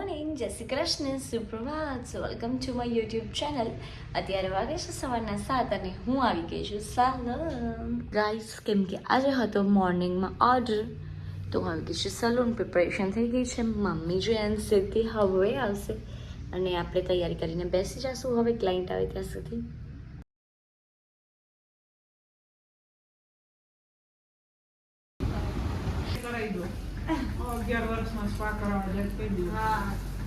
Morning જય Shri Krishna, સુપ્રભાત. Welcome to my YouTube channel અત્યારે વાગે છે સવારના સાત અને હું આવી ગઈ છું. સાલન ગાઈસ કેમ કે આજે હતો મોર્નિંગમાં ઓર્ડર તો આવી ગઈ છું સલૂન પ્રિપરેશન થઈ ગઈ છે. મમ્મી જો એન સુધી હવે આવશે. અને આપણે તૈયારી કરીને બેસી જશું. હવે ક્લાયન્ટ આવે ત્યાં સુધી કરાવી દો અગિયાર વર્ષમાં સ્પા કરાવવા જાય કહી દો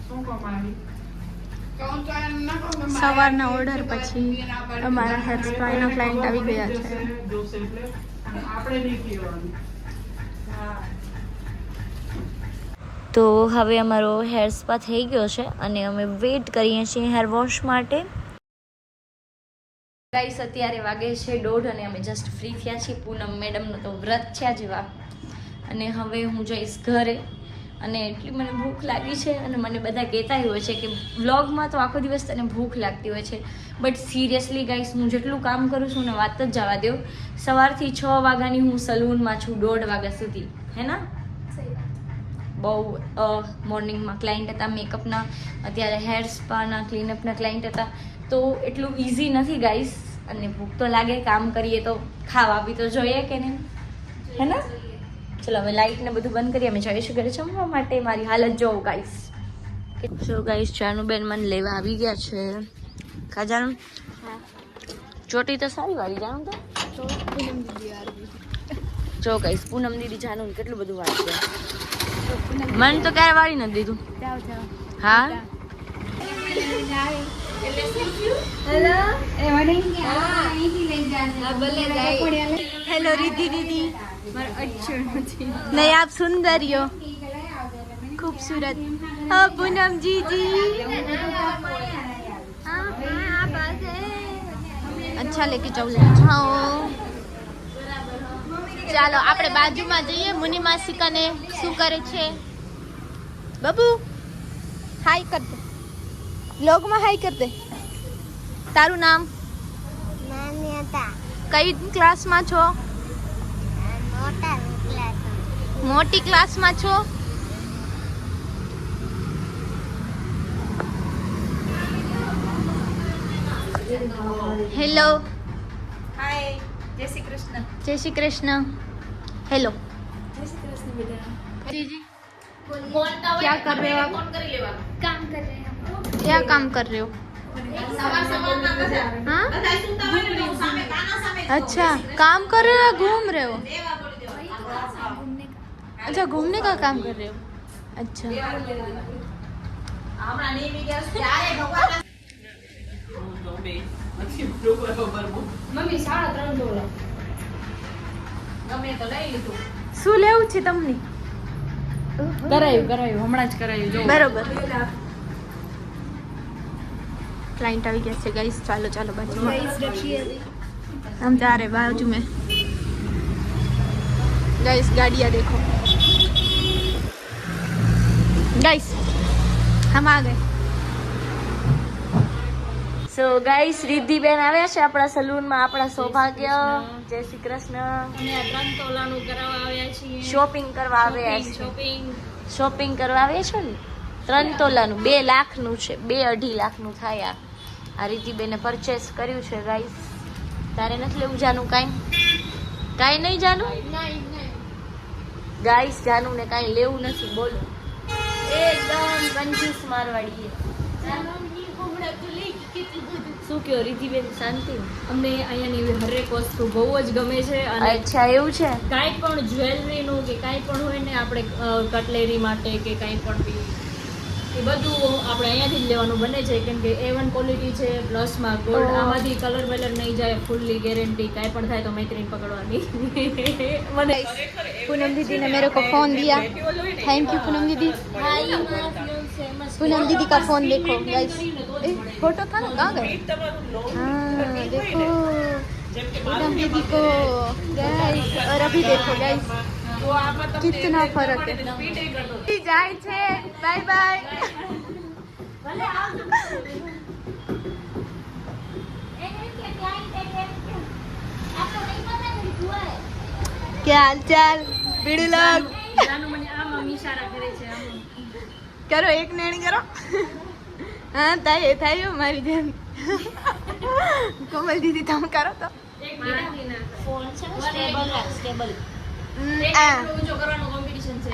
શું કમાવી સવારના ઓર્ડર પછી અમારા હેર સ્પાના ક્લાયન્ટ આવી ગયા છે. તો હવે અમારો હેર સ્પા થઈ ગયો છે અને અમે વેઇટ કરીએ છીએ હેર વોશ માટે. ગાઈસ અત્યારે વાગે છે દોઢ અને અમે જસ્ટ ફ્રી થયા છીએ. પૂનમ મેડમનો તો વ્રત છે જેવા અને હવે હું જઈશ ઘરે. અને એટલી મને ભૂખ લાગી છે અને મને બધા કહેતા હોય છે કે વ્લોગમાં તો આખો દિવસ તને ભૂખ લાગતી હોય છે. બટ સિરિયસલી ગાઈસ હું જેટલું કામ કરું છું ને વાત જ જવા દો સવારથી છ વાગ્યાની હું સલૂનમાં છું દોઢ વાગ્યા સુધી. હે ના? બહુ મોર્નિંગમાં ક્લાયન્ટ હતા મેકઅપના અત્યારે હેર સ્પાના ક્લીનઅપના ક્લાયન્ટ હતા. તો એટલું ઇઝી નથી ગાઈસ અને ભૂખ તો લાગે કામ કરીએ તો ખાવા બી તો જોઈએ કે નહીં. હે ને? ચલો હવે લાઇટ ને બધું બંધ કરીએ અમે જઈશું ઘરે જમવા માટે. મારી હાલત જોઉં ગાઈસ સો ગાઈસ ચાનુબેન મને લેવા આવી ગયા છે. ખાજાનું ચોટી તો સારી વાળી જાણું તો. જો ગાઈસ પૂનમ દીદી જાનું કેટલું બધું વાળી ગયા મને તો ક્યારે વાળી નથી દીધું. હા? હેલો? રિધિ દીદી નહીં આપ સુંદરીઓ. ખૂબસૂરત. હા પૂનમજીજી અચ્છા લેકે જવું જાઓ ચાલો આપણે બાજુમાં જઈએ. મુનિ માસી શું કરે છે? બબુ હાય કરતો દે બ્લોગમાં હાય કર દે તારું નામ માન્યતા કઈ ક્લાસમાં છો મોટા ક્લાસ મોટી ક્લાસમાં છો હેલો હાય જય શ્રી કૃષ્ણ જય શ્રી કૃષ્ણ હેલો જય શ્રી કૃષ્ણ બેટા जीजी क्या कर रहे हो आप काम कर रहे हैं क्या काम कर रहे हो हाँ अच्छा काम कर रहे हो या घूम रहे हो अच्छा घूमने का काम कर रहे हो अच्छा શું લેવું છે તમને કરાયું કરાયું હમણાં જ કરાયું જો બરોબર ક્લાયન્ટ આવી ગયા છે ગાઈસ ચાલો ચાલો બાજુમાં. આમ તારે બાજુ મેં. ગઈસ ગાડિયા દેખો. ગાઈસ હમ આ ગયે સો ગાઈસ રિદ્ધિબેન આવ્યા છે આપણા સલૂનમાં આપણા સૌભાગ્ય. જય શ્રી કૃષ્ણ. તોલાનું શોપિંગ કરવા આવ્યા છે. શોપિંગ શોપિંગ કરવા આવ્યા છો ને? ત્રણ તોલાનું બે લાખનું છે બે અઢી લાખનું થાય આ. આ રીતિબેને પરચેસ કર્યું છે ગાઈસ તારે નથી લેવું જાનું કાંઈ? કાંઈ નહીં જાનું? ગાઈસ જાનું ને કાંઈ લેવું નથી બોલો. એકદમ કંજૂસ મારવાડી શું કયો રીતિબેન શાંતિ? અમને અહીંયાની હરેક વસ્તુ બહુ જ ગમે છે અને અચ્છા એવું છે? કાંઈ પણ જ્વેલરીનું કે કાંઈ પણ હોય ને આપણે કટલેરી માટે કે કાંઈ પણ બી એ બધું આપણે અહીંયાથી જ લેવાનું બને છે કેમ કે એ વન ક્વોલિટી છે પ્લસમાં ગોલ્ડ ઓહ. આમાંથી કલર વલર નહીં જાય ફૂલ્લી ગેરંટી કાંઈ પણ થાય તો મૈત્રીને પકડવાની મને पूनम दीदी ने मेरे को फोन दिया थैंक यू पूनम दीदी पूनम दीदी का फोन देखो गाइस ए, फोटो था ना कहाँ गए हाँ देखो पूनम दीदी को गाइस और अभी देखो गाइस કિતના ફરક હે જાય છે. બાય બાય ભલે કે હાલ ચાલ? કરો એક નેણી કરો. હા થાય એ મારી જેમ. કોમલ દીદી તમે કરો તો.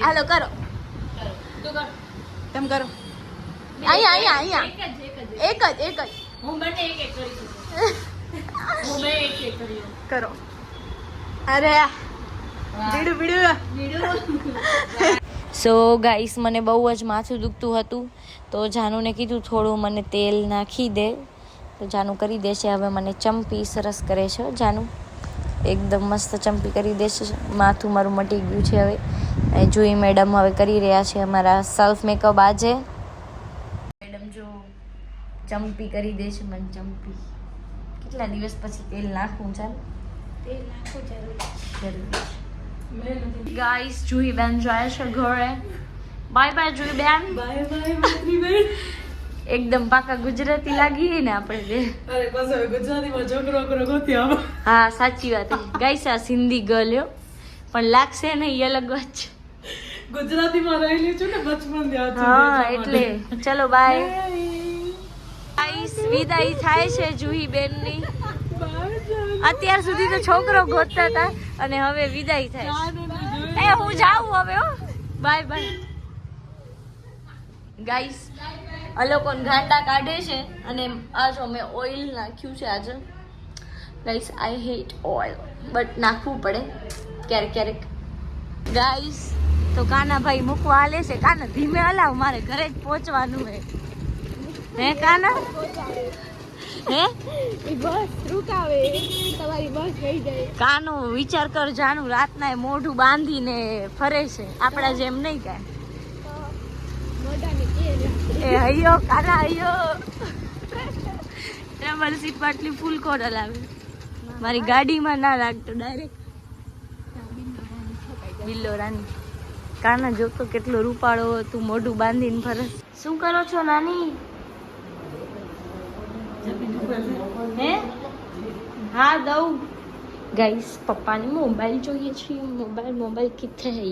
હાલો કરો. તું તમે કરો. અહીંયા અહીંયા અહીંયા. એક જ એક જ એક જ. એક જ હું બંને એક એક કરી શકું. હું બે એક એક કરો અરે બીડું બીડું સો ગાઈસ મને બહુ જ માથું દુખતું હતું. તો જાનુને કીધું થોડું મને તેલ નાખી દે. તો જાનુ કરી દેશે. હવે મને ચંપી સરસ કરે છે જાનુ. એકદમ મસ્ત ચંપી કરી દેશે. માથું મારું મટી ગયું છે હવે. જુઈ મેડમ હવે કરી રહ્યા છે અમારા સેલ્ફ મેકઅપ આજે. મેડમ જો ચંપી કરી દેશે મને ચંપી. કેટલા દિવસ પછી તેલ નાખવું ચાલ? તેલ નાખવું જરૂર જરૂર ગાઈસ જુહી બેન જાય છે ઘરે. બાય બાય જુહી બેન. બાય બાય એકદમ પાકા ગુજરાતી લાગી ને આપણે બે. અરે બસ હવે ગુજરાતીમાં છોકરો છોકરો ગોતી આવો. હા સાચી વાત ગાઈસ આ સિંધી ગર્લ યો પણ લાગશે ને એ અલગ વાત છે. ગુજરાતીમાં રહેલી છું ને બચપન હા એટલે. ચલો બાય ગાઈસ વિદાય થાય છે જુહી બેનની અત્યાર સુધી તો છોકરો ગોતતા હતા અને હવે વિદાય થાય એ હું જાઉં હવે હો. બાય બાય ગાઈસ આ લોકો ગાંડા કાઢે છે અને આ જો મેં ઓઇલ નાખ્યું છે આજે. Guys I hate oil but નાખવું પડે ક્યારેક ક્યારેક. ગાઈસ તો કાનાભાઈ મૂકવા હાલે છે? કાના ધીમે હલાવ મારે ઘરે જ પહોંચવાનું હે હે કાના? હે? બસ રૂકાવે. તમારી બસ ગઈ જાય. કાનો વિચાર કર જાનું રાતના મોઢું બાંધીને ફરે છે. આપણા જેમ નહીં કાંઈ. મોઢાની કે અયો કારા અયો ટ્રાવેલ સીટ પાટલી આટલી ફૂલ કોડલ આવે. મારી ગાડીમાં ના લાગતો ડાયરેક્ટ બિલ્લો રાની. કાના જોતો કેટલો રૂપાળો તું મોઢું બાંધીને ફરસ શું કરો છો નાની? હે? હા, દઉં. ગાઈસ પપ્પાને મોબાઈલ જોઈએ છીએ. મોબાઈલ મોબાઈલ કિથે હૈ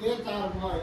别打了，不好。